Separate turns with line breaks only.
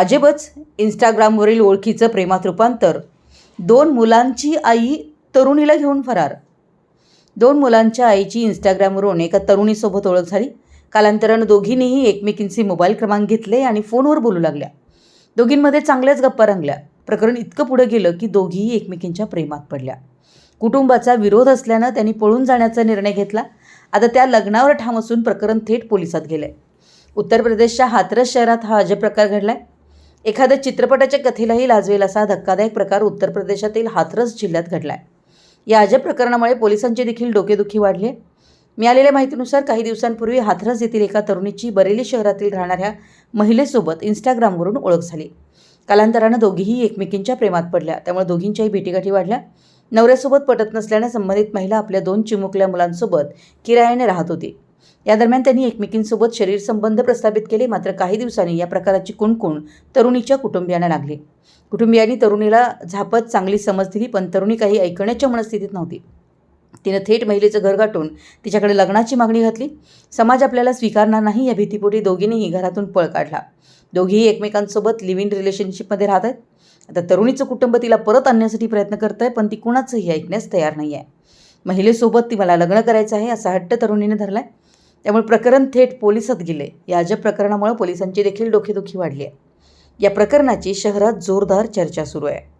अजेबच इंस्टाग्रामवरील ओळखीचं प्रेमात रूपांतर. दोन मुलांची आई तरुणीला घेऊन फरार. दोन मुलांच्या आईची इंस्टाग्रामवरून एका तरुणीसोबत ओळख झाली. कालांतरानं दोघींनीही एकमेकींचे मोबाईल क्रमांक घेतले आणि फोनवर बोलू लागल्या. दोघींमध्ये चांगल्याच गप्पा रंगल्या. प्रकरण इतकं पुढं गेलं की दोघीही एकमेकींच्या प्रेमात पडल्या. कुटुंबाचा विरोध असल्यानं त्यांनी पळून जाण्याचा निर्णय घेतला. आता त्या लग्नावर ठाम असून प्रकरण थेट पोलिसात गेलंय. उत्तर प्रदेशच्या हाथरस शहरात हा अजब प्रकार आहे एखाद्या चित्रपटाच्या कथेलाही लाजवेल असा धक्कादायक प्रकार उत्तर प्रदेशातील हाथरस जिल्ह्यात घडलाय. या अजब प्रकरणामुळे पोलिसांची देखील डोकेदुखी वाढली मिळालेल्या माहितीनुसार काही दिवसांपूर्वी हाथरस येथील एका तरुणीची बरेली शहरातील राहणाऱ्या महिलेसोबत इंस्टाग्रामवरून ओळख झाली. कालांतरानं दोघीही एकमेकींच्या प्रेमात पडल्या. त्यामुळे दोघींच्याही भेटीगाठी वाढल्या. नवऱ्यासोबत पटत नसल्याने संबंधित महिला आपल्या दोन चिमुकल्या मुलांसोबत किरायाने राहत होती. या दरम्यान त्यांनी एकमेकींसोबत शरीर संबंध प्रस्थापित केले. मात्र काही दिवसांनी या प्रकाराची कुणकुण तरुणीच्या कुटुंबियांना लागली. कुटुंबियांनी तरुणीला झापत चांगली समज दिली पण तरुणी काही ऐकण्याच्या मनस्थितीत नव्हती. तिनं थेट महिलेचं घर गाठून तिच्याकडे लग्नाची मागणी घातली. समाज आपल्याला स्वीकारणार नाही या भीतीपोटी दोघींनीही घरातून पळ काढला. दोघीही एकमेकांसोबत लिव्ह इन रिलेशनशिपमध्ये राहत आहेत. आता तरुणीचं कुटुंब तिला परत आणण्यासाठी प्रयत्न करत आहे पण ती कुणाचंही ऐकण्यास तयार नाही आहे महिलेसोबत ती मला लग्न करायचं आहे असा हट्ट तरुणीने धरला आहे त्यामुळे प्रकरण थेट पोलिसात गेले. या अजब प्रकरणामुळे पोलिसांची देखील डोकेदुखी वाढली आहे. या प्रकरणाची शहरात जोरदार चर्चा सुरू आहे.